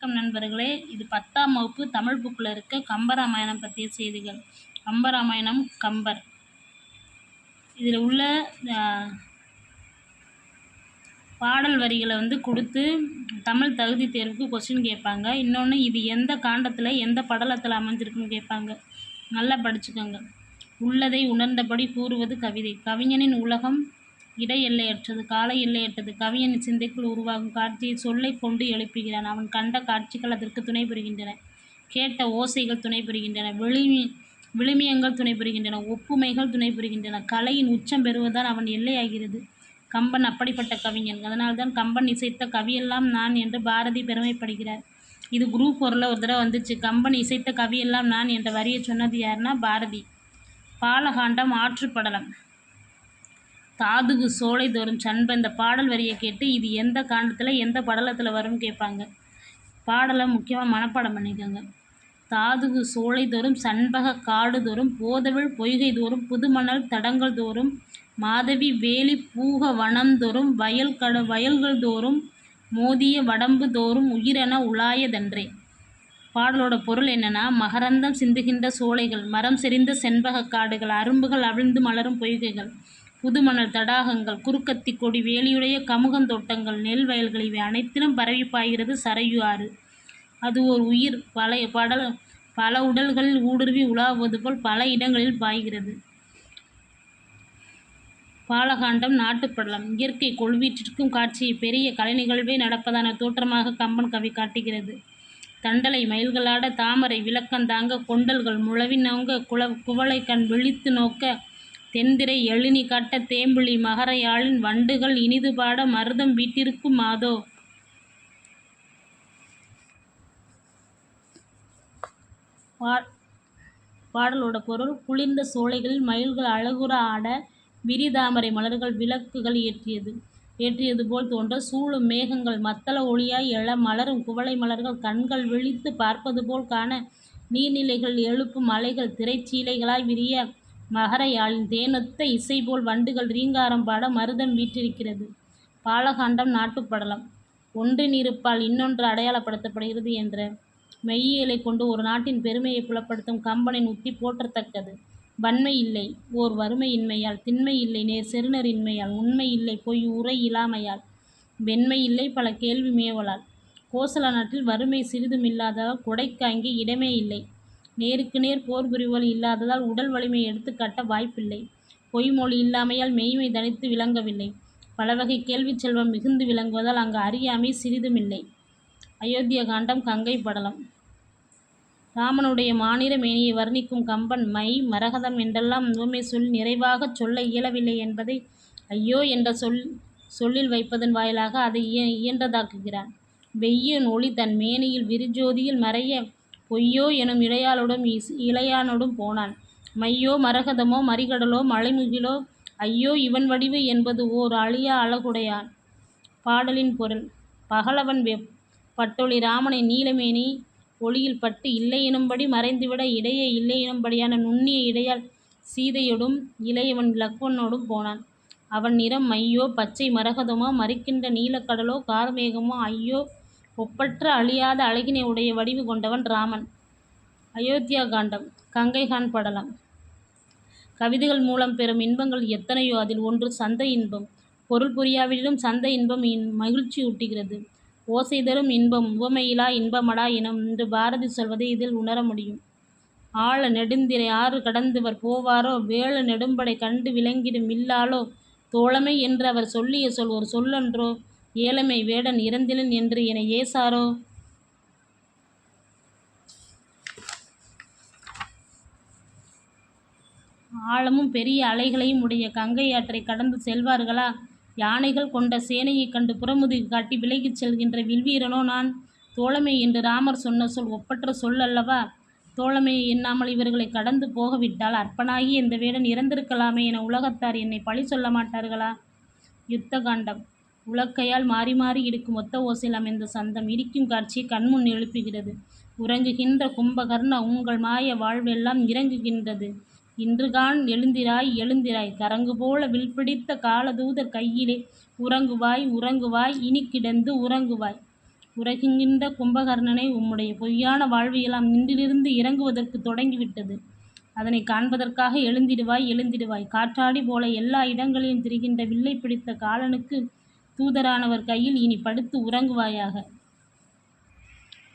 வணக்கம் நண்பர்களே. இது பத்தாம் வகுப்பு தமிழ் புக்கில் இருக்க கம்பராமாயணம் பற்றிய செய்திகள். கம்பராமாயணம் கம்பர். இதில் உள்ள பாடல் வரிகளை வந்து கொடுத்து தமிழ் தகுதி தேர்வுக்கு கொஸ்டின் கேட்பாங்க. இன்னொன்று இது எந்த காண்டத்தில் எந்த படலத்தில் அமைஞ்சிருக்குன்னு கேட்பாங்க. நல்லா படிச்சுக்கோங்க. உள்ளதை உணர்ந்தபடி கூறுவது கவிதை. கவிஞனின் உலகம் இடை எல்லையற்றது கால எல்லையற்றது. கவியன் சிந்தைக்குள் உருவாகும் காட்சியை சொல்லை கொண்டு எழுப்புகிறான். அவன் கண்ட காட்சிகள் அதற்கு துணை புரிகின்றன. கேட்ட ஓசைகள் துணை புரிகின்றன. விழுமி விழுமியங்கள் துணை புரிகின்றன. ஒப்புமைகள் துணை புரிகின்றன. கலையின் உச்சம் பெறுவதால் அவன் எல்லையாகிறது. கம்பன் அப்படிப்பட்ட கவிஞன். அதனால்தான் கம்பன் இசைத்த கவியெல்லாம் நான் என்று பாரதி பெருமைப்படுகிறார். இது குரூப் ஒரில் ஒரு தடவை வந்துச்சு. கம்பன் இசைத்த கவியெல்லாம் நான் என்ற வரியை சொன்னது யாருன்னா பாரதி. பாலகாண்டம் ஆற்றுப்படலம். தாதுகு சோலை தோறும் சண்ப இந்த பாடல் வரியை கேட்டு இது எந்த காண்டத்தில் எந்த படலத்தில் வரும்னு கேட்பாங்க. பாடலை முக்கியமாக மனப்பாடம் பண்ணிக்கோங்க. தாதுகு சோலை தோறும் சண்பக காடு தோறும் போதவிழ் பொய்கை தோறும் புதுமணல் தடங்கள் தோறும் மாதவி வேலி பூக வனம் தோறும் வயல் கட வயல்கள் தோறும் மோதிய வடம்பு தோறும் உயிரென உலாயதன்றே. பாடலோட பொருள் என்னன்னா மகரந்தம் சிந்துகின்ற சோலைகள் மரம் செறிந்த செண்பக காடுகள் அரும்புகள் அவிழ்ந்து மலரும் பொய்கைகள். புதுமணல் தடாகங்கள் குறுக்கத்தி கொடி வேலியுடைய கமுகந்தோட்டங்கள் நெல் வயல்கள் இவை அனைத்திலும் பரவி பாய்கிறது சரையு ஆறு. அது ஒரு உயிர் பல படல பல உடல்களில் ஊடுருவி உலாவது போல் பல இடங்களில் பாய்கிறது. பாலகாண்டம் நாட்டுப்படலம். இயற்கை கொள்வீற்றிற்கும் காட்சியை பெரிய கலை நிகழ்வே நடப்பதான தோற்றமாக கம்பன் கவி காட்டுகிறது. தண்டலை மயில்களாட தாமரை விளக்கந்தாங்க கொண்டல்கள் முழவி நோங்க குள குவளை கண் விழித்து நோக்க தென்திரை எழுநி கட்ட தேம்புலி மகரையாளின் வண்டுகள் இனிது பாட மருதம் வீட்டிற்கு மாதோ? பா பாடலோட பொருள் குளிர்ந்த சோலைகளில் மயில்கள் அழகுற ஆட விரிதாமரை மலர்கள் விளக்குகள் ஏற்றியது. ஏற்றியது போல் தோன்ற சூழும் மேகங்கள் மத்தள ஒளியாய் எழ மலரும் குவளை மலர்கள் கண்கள் விழித்து பார்ப்பது போல் காண நீர்நிலைகள் எழுப்பும் மலைகள் திரைச்சீலைகளாய் விரிய மகர தேனொத்த இசை போல் வண்டுகள் ரீங்காரம் பாட மருதம் வீற்றிருக்கிறது. பாலகாண்டம் நாட்டுப்படலம். ஒன்றினிருப்பால் இன்னொன்று அடையாளப்படுத்தப்படுகிறது என்ற மெய்யியலை கொண்டு ஒரு நாட்டின் பெருமையை புலப்படுத்தும் கம்பனின் உத்தி போற்றத்தக்கது. வன்மை இல்லை ஓர் வறுமையின்மையால் திண்மை இல்லை நேர் செருணரின்மையால் உண்மை இல்லை பொய் உரை இல்லாமையால் வெண்மை இல்லை பல கேள்வி மேவலால். கோசல நாட்டில் வறுமை சிறிதுமில்லாத இல்லாததால் அங்கே இடமே இல்லை. நேருக்கு நேர் போர் புரிவல் இல்லாததால் உடல் வலிமை எடுத்துக்காட்ட வாய்ப்பில்லை. பொய்மொழி இல்லாமையால் மெய்மை தனித்து விளங்கவில்லை. பல வகை கேள்விச் செல்வம் மிகுந்து விளங்குவதால் அங்கு அறியாமை சிறிதுமில்லை. அயோத்திய காண்டம் கங்கை படலம். ராமனுடைய மாநில மேனியை வர்ணிக்கும் கம்பன் மை மரகதம் என்றெல்லாம் உவமை சொல் நிறைவாகச் சொல்ல இயலவில்லை என்பதை ஐயோ என்ற சொல் சொல்லில் வைப்பதன் வாயிலாக அதை இய இயன்றதாக்குகிறான். வெய்யின் ஒளி தன் மேனியில் விரிஜோதியில் மறைய பொய்யோ எனும் இளையாளுடன் இஸ் இளையானோடும் போனான். மையோ மரகதமோ மறிகடலோ மலைமுகிலோ ஐயோ இவன் வடிவு என்பது ஓர் அழியா அழகுடையான். பாடலின் பொருள் பகலவன் வெப் பட்டொளி ராமனை நீலமேனி ஒளியில் பட்டு இல்லை எனும்படி மறைந்துவிட இடையே இல்லை எனும்படியான நுண்ணிய இடையால் சீதையோடும் இளையவன் லக்வனோடும் போனான். அவன் நிறம் மையோ பச்சை மரகதமோ மறிக்கின்ற நீலக்கடலோ கார்மேகமோ ஐயோ ஒப்பற்ற அழியாத அழகினை உடைய வடிவு கொண்டவன் ராமன். அயோத்தியா காண்டம் கங்கைகான் படலம். கவிதைகள் மூலம் பெறும் இன்பங்கள் எத்தனையோ அதில் ஒன்று சந்தை இன்பம். பொருள் புரியாவிடிலும் சந்தை இன்பம் இன் மகிழ்ச்சியூட்டுகிறது ஓசை தரும் இன்பம் உவமையிலா இன்பமடா எனும் என்று பாரதி சொல்வதை இதில் உணர முடியும். ஆழ நெடுந்திரை ஆறு கடந்தவர் போவாரோ வேழ நெடும்படை கண்டு விளங்கிடும் இல்லாலோ தோழமை என்று அவர் சொல்லிய சொல் ஒரு சொல்லன்றோ ஏழமை வேடன் இறந்திலன் என்று என ஏசாரோ? ஆழமும் பெரிய அலைகளையும் உடைய கங்கை ஆற்றை கடந்து செல்வார்களா? யானைகள் கொண்ட சேனையைக் கண்டு புறமுதுகு காட்டி விலகிச் செல்கின்ற வில்வீரனோ நான்? தோழமை என்று ராமர் சொன்ன சொல் ஒப்பற்ற சொல் அல்லவா? தோழமையை எண்ணாமல் இவர்களை கடந்து போகவிட்டால் அற்பனாகி இந்த வேடன் இறந்திருக்கலாமே என உலகத்தார் என்னை பழி சொல்ல மாட்டார்களா? யுத்த காண்டம் உலக்கையால் மாறி மாறி இடிக்கும் ஒத்த ஓசையில் அமைந்த சந்தம் இடிக்கும் காட்சியை கண்முன் எழுப்புகிறது உறங்குகின்ற கும்பகர்ண உங்கள் மாய வாழ்வெல்லாம் இறங்குகின்றது இன்றுகான் எழுந்திராய் எழுந்திராய் கரங்கு போல வில் பிடித்த காலதூதர் கையிலே உறங்குவாய் உறங்குவாய் இனி கிடந்து உறங்குவாய் உறங்குகின்ற கும்பகர்ணனை உம்முடைய பொய்யான வாழ்வியெல்லாம் நின்றிலிருந்து இறங்குவதற்குத் தொடங்கிவிட்டது. அதனைக் காண்பதற்காக எழுந்திடுவாய் எழுந்திடுவாய். காற்றாடி போல எல்லா இடங்களிலும் திரிகின்ற வில்லை பிடித்த காலனுக்கு தூதரானவர் கையில் இனி படுத்து உறங்குவாயாக.